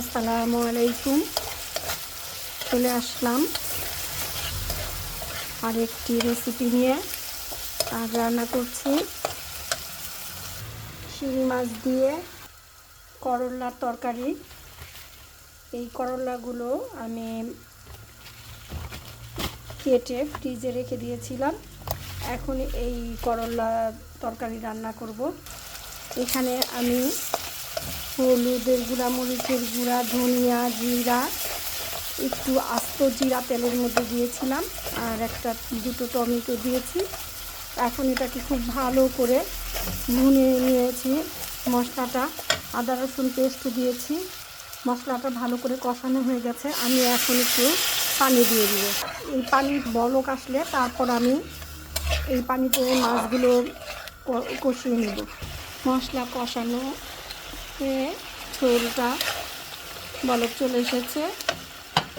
আসসালামু আলাইকুম। চলে আসলাম আরেকটি রেসিপি নিয়ে। আর রান্না করছি শিং মাছ দিয়ে করলার তরকারি। এই করলাগুলো আমি কেটে ফ্রিজে রেখে দিয়েছিলাম। এখন এই করলা তরকারি রান্না করব। এখানে আমি হলুদের গুঁড়া, মরিচের গুঁড়া, ধনিয়া জিরা, একটু আস্ত জিরা তেলের মধ্যে দিয়েছিলাম আর একটা দুটো টমেটো দিয়েছি। এখন এটাকে খুব ভালো করে ভুনে নিয়েছি মশলাটা। আদা, রসুন পেস্ট দিয়েছি। মশলাটা ভালো করে কষানো হয়ে গেছে। আমি এখন একটু পানি দিয়ে দিব। এই পানির বলক আসলে তারপর আমি এই পানিতে মাছগুলো কষিয়ে নেব। মশলা কষানো ঝোলটা বলক চলে এসেছে।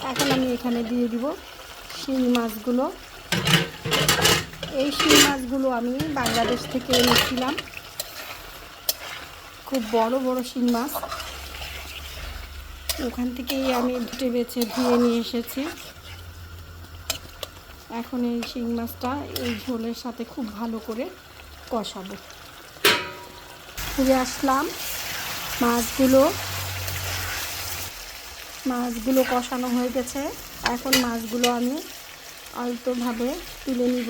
এখন আমি এখানে দিয়ে দিব শিঙি মাছগুলো। এই শিঙি মাছগুলো আমি বাংলাদেশ থেকে এনেছিলাম। খুব বড় বড় শিঙি মাছ। ওখান থেকেই আমি ধুটে বেছে ধুয়ে নিয়ে এসেছি। এখন এই শিং মাছটা এই ঝোলের সাথে খুব ভালো করে কষাবো। ফিরে আসলাম। মাছগুলো মাছগুলো কষানো হয়ে গেছে। এখন মাছগুলো আমি অল্পভাবে তুলে নিব।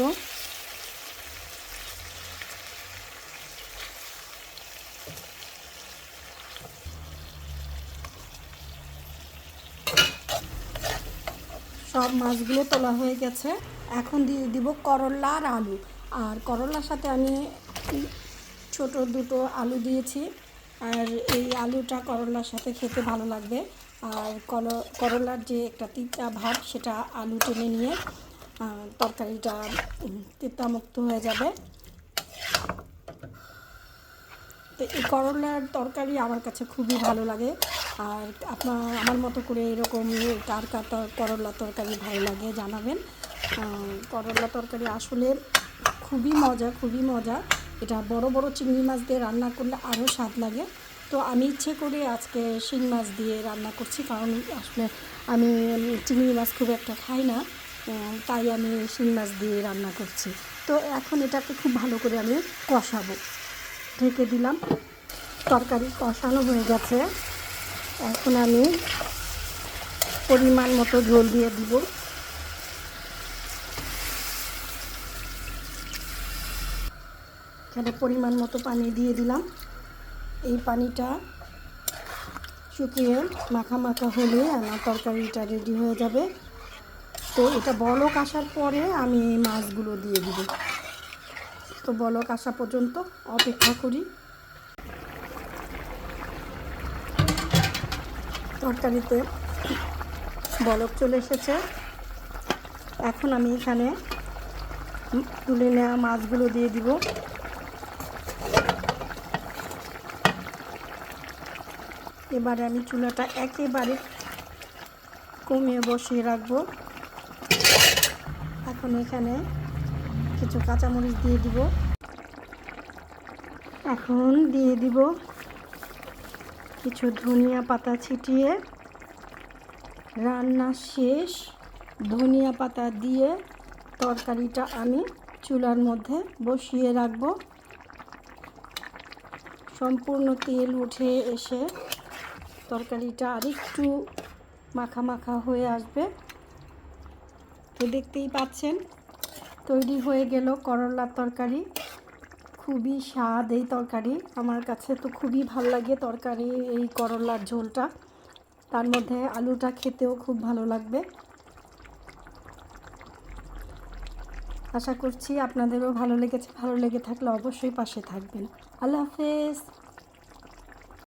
সব মাছগুলো তোলা হয়ে গেছে। এখন দিয়ে দিব করলা আর আলু। আর করলার সাথে আমি ছোট দুটো আলু দিয়েছি। আর এই আলুটা করলার সাথে খেতে ভালো লাগবে। আর করলার যে একটা তিতা ভাব, সেটা আলু টেনে নিয়ে তরকারিটা তিতামুক্ত হয়ে যাবে। তো এই করলার তরকারি আমার কাছে খুবই ভালো লাগে। আর আপনার, আমার মতো করে এরকম কার কার করলা তরকারি ভালো লাগে জানাবেন। করলা তরকারি আসলে খুবই মজা খুবই মজা। এটা বড় বড় চিংড়ি মাছ দিয়ে রান্না করলে আরও স্বাদ লাগে। তো আমি ইচ্ছে করে আজকে শিং মাছ দিয়ে রান্না করছি, কারণ আসলে আমি চিংড়ি মাছ খুব একটা খাই না তাই আমি শিং মাছ দিয়ে রান্না করছি। তো এখন এটাকে খুব ভালো করে আমি কষাবো। ঢেকে দিলাম, তরকারি কষানো হয়ে গেছে। এখন আমি পরিমাণ মতো ঝোল দিয়ে দিব। এখানে পরিমাণ মতো পানি দিয়ে দিলাম। এই পানিটা শুকিয়ে মাখা মাখা হলে আমার তরকারিটা রেডি হয়ে যাবে। তো এটা বলক আসার পরে আমি এই মাছগুলো দিয়ে দিব। তো বলক আসা পর্যন্ত অপেক্ষা করি। তরকারিতে বলক চলে এসেছে। এখন আমি এখানে তুলে নেওয়া মাছগুলো দিয়ে দিব। এবারে আমি চুলাটা একেবারে কমিয়ে বসিয়ে রাখব। এখন এখানে কিছু কাঁচামরিচ দিয়ে দিব। এখন দিয়ে দিব কিছু ধনিয়া পাতা ছিটিয়ে। রান্না শেষ। ধনিয়া পাতা দিয়ে তরকারিটা আমি চুলার মধ্যে বসিয়ে রাখব। সম্পূর্ণ তেল উঠে এসে তরকারিটা আরেকটু মাখা মাখা হয়ে আসবে। তো দেখতেই পাচ্ছেন, তৈরি হয়ে গেল করলার তরকারি। খুবই স্বাদ এই তরকারি। আমার কাছে তো খুবই ভালো লাগে তরকারি, এই করলার ঝোলটা। তার মধ্যে আলুটা খেতেও খুব ভালো লাগবে। আশা করছি আপনাদেরও ভালো লেগেছে। ভালো লেগে থাকলে অবশ্যই পাশে থাকবেন। আল্লাহ হাফেজ।